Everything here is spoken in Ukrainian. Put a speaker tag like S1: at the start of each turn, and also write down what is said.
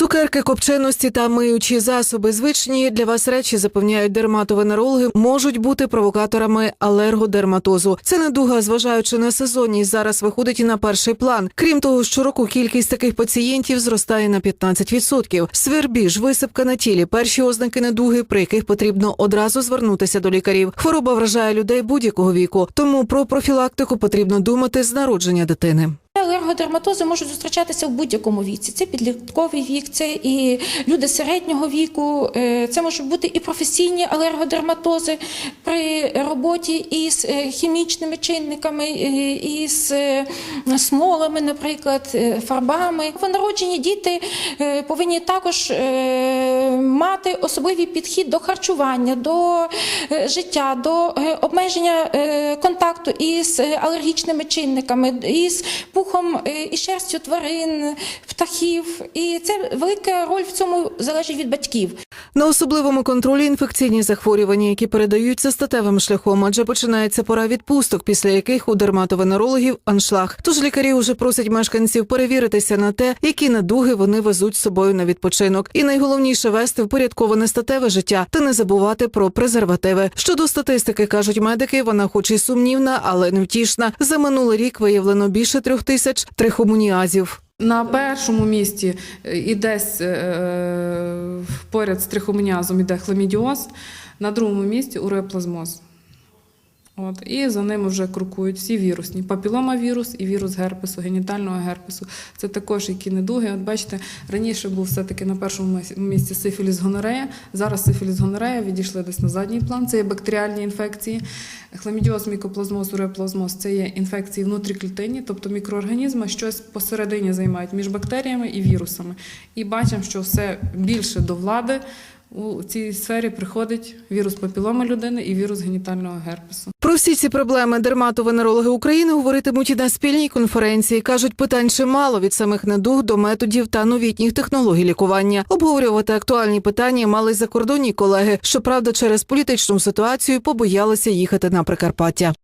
S1: Цукерки, копченості та миючі засоби звичні для вас речі запевняють дерматовенерологи, можуть бути провокаторами алергодерматозу. Це недуга, зважаючи на сезонність, зараз виходить і на перший план. Крім того, щороку кількість таких пацієнтів зростає на 15%. Свербіж, висипка на тілі, перші ознаки недуги, при яких потрібно одразу звернутися до лікарів. Хвороба вражає людей будь-якого віку, тому про профілактику потрібно думати з народження дитини.
S2: Алергодерматози можуть зустрічатися в будь-якому віці. Це підлітковий вік, це і люди середнього віку, е, це можуть бути і професійні алергодерматози при роботі із е, хімічними чинниками, е, із смолами, наприклад, фарбами. Народжені діти повинні також мати особливий підхід до харчування, до життя, до обмеження контакту із алергічними чинниками, із пухом е, і шерстю тварин, птахів. І це велика роль в цьому залежить від батьків.
S1: На особливому контролі інфекційні захворювання, які передаються статевим шляхом, адже починається пора відпусток, після яких у дерматовенерологів аншлаг. Тож лікарі вже просять мешканців перевіритися на те, які надуги вони везуть з собою на відпочинок. І найголовніше вести впорядковане статеве життя та не забувати про презервативи. Щодо статистики, кажуть медики, вона хоч і сумнівна, але невтішна. За минулий рік виявлено більше трьох тисяч трихомоніазів.
S3: На першому місці е, і десь е, поряд з трихомоніазом іде хламідіоз, на другому місці уреоплазмоз. От, і за ними вже крокують всі вірусні: папіломавірус і вірус герпесу, генітального герпесу. Це також які недуги. От бачите, раніше був все-таки на першому місці- сифіліс гонорея. Зараз сифіліс гонорея відійшли десь на задній план. Це є бактеріальні інфекції. Хламідіоз, мікоплазмоз, уреоплазмоз це є інфекції внутріклітинні, тобто мікроорганізми щось посередині займають між бактеріями і вірусами. І бачимо, що все більше до влади у цій сфері приходить вірус папіломи людини і вірус генітального герпесу.
S1: Про всі ці проблеми дерматовенерологи України говоритимуть і на спільній конференції. кажуть, питань чимало від самих недуг до методів та новітніх технологій лікування. Обговорювати актуальні питання мали закордонні колеги. Щоправда, через політичну ситуацію побоялися їхати на Прикарпаття.